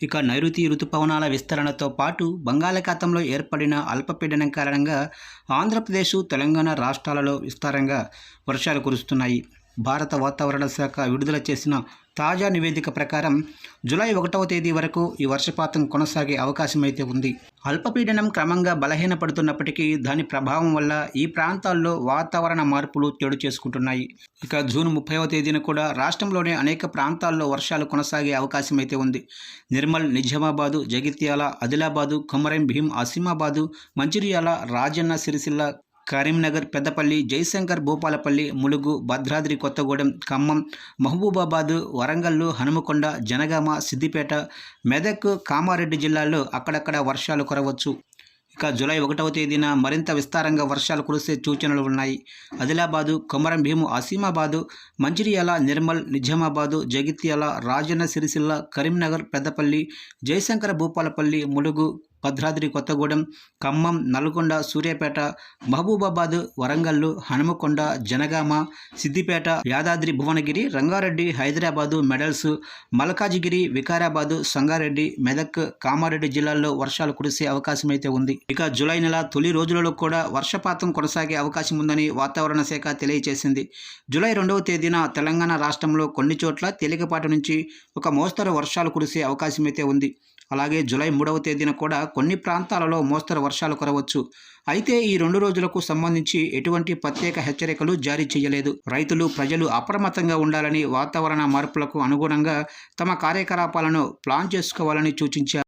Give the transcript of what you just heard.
ఇక నైరుతి ఋతుపవనాల విస్తరణతో పాటు బంగాళాఖాతంలో ఏర్పడిన అల్పపీడనం కారణంగా ఆంధ్రప్రదేశ్ తెలంగాణ రాష్ట్రాలలో విస్తారంగా వర్షాలు కురుస్తున్నాయి. భారత వాతావరణ శాఖ విడుదల చేసిన తాజా నివేదిక ప్రకారం జూలై ఒకటవ తేదీ వరకు ఈ వర్షపాతం కొనసాగే అవకాశం అయితే ఉంది. అల్పపీడనం క్రమంగా బలహీనపడుతున్నప్పటికీ దాని ప్రభావం వల్ల ఈ ప్రాంతాల్లో వాతావరణ మార్పులు చెడు చేసుకుంటున్నాయి. ఇక జూన్ ముప్పైవ తేదీన కూడా రాష్ట్రంలోని అనేక ప్రాంతాల్లో వర్షాలు కొనసాగే అవకాశం అయితే ఉంది. నిర్మల్ నిజామాబాదు జగిత్యాల ఆదిలాబాదు కొమరం భీం ఆసిమాబాదు మంచిర్యాల రాజన్న సిరిసిల్ల కరీంనగర్ పెద్దపల్లి జయశంకర్ భూపాలపల్లి ములుగు భద్రాద్రి కొత్తగూడెం ఖమ్మం మహబూబాబాదు వరంగల్లు హనుమకొండ జనగామ సిద్దిపేట మెదక్ కామారెడ్డి జిల్లాల్లో అక్కడక్కడ వర్షాలు కురవచ్చు. ఇక జూలై ఒకటవ తేదీన మరింత విస్తారంగా వర్షాలు కురిసే సూచనలు ఉన్నాయి. ఆదిలాబాదు కొమరం భీము ఆసిమాబాదు మంచిర్యాల నిర్మల్ నిజామాబాదు జగిత్యాల రాజన్న సిరిసిల్ల కరీంనగర్ పెద్దపల్లి జయశంకర భూపాలపల్లి ములుగు భద్రాద్రి కొత్తగూడెం ఖమ్మం నల్గొండ సూర్యాపేట మహబూబాబాద్ వరంగల్లు హనుమకొండ జనగామ సిద్దిపేట యాదాద్రి భువనగిరి రంగారెడ్డి హైదరాబాదు మెడల్స్ మల్కాజిగిరి వికారాబాదు సంగారెడ్డి మెదక్ కామారెడ్డి జిల్లాల్లో వర్షాలు కురిసే అవకాశం అయితే ఉంది. ఇక జూలై నెల తొలి రోజులలో కూడా వర్షపాతం కొనసాగే అవకాశం ఉందని వాతావరణ శాఖ తెలియజేసింది. జూలై రెండవ తేదీన తెలంగాణ రాష్ట్రంలో కొన్ని చోట్ల తేలికపాటి నుంచి ఒక మోస్తరు వర్షాలు కురిసే అవకాశం అయితే ఉంది. అలాగే జూలై మూడవ తేదీన కూడా కొన్ని ప్రాంతాలలో మోస్తరు వర్షాలు కురవచ్చు. అయితే ఈ రెండు రోజులకు సంబంధించి ఎటువంటి ప్రత్యేక హెచ్చరికలు జారీ చేయలేదు. రైతులు ప్రజలు అప్రమత్తంగా ఉండాలని వాతావరణ మార్పులకు అనుగుణంగా తమ కార్యకలాపాలను ప్లాన్ చేసుకోవాలని సూచించారు.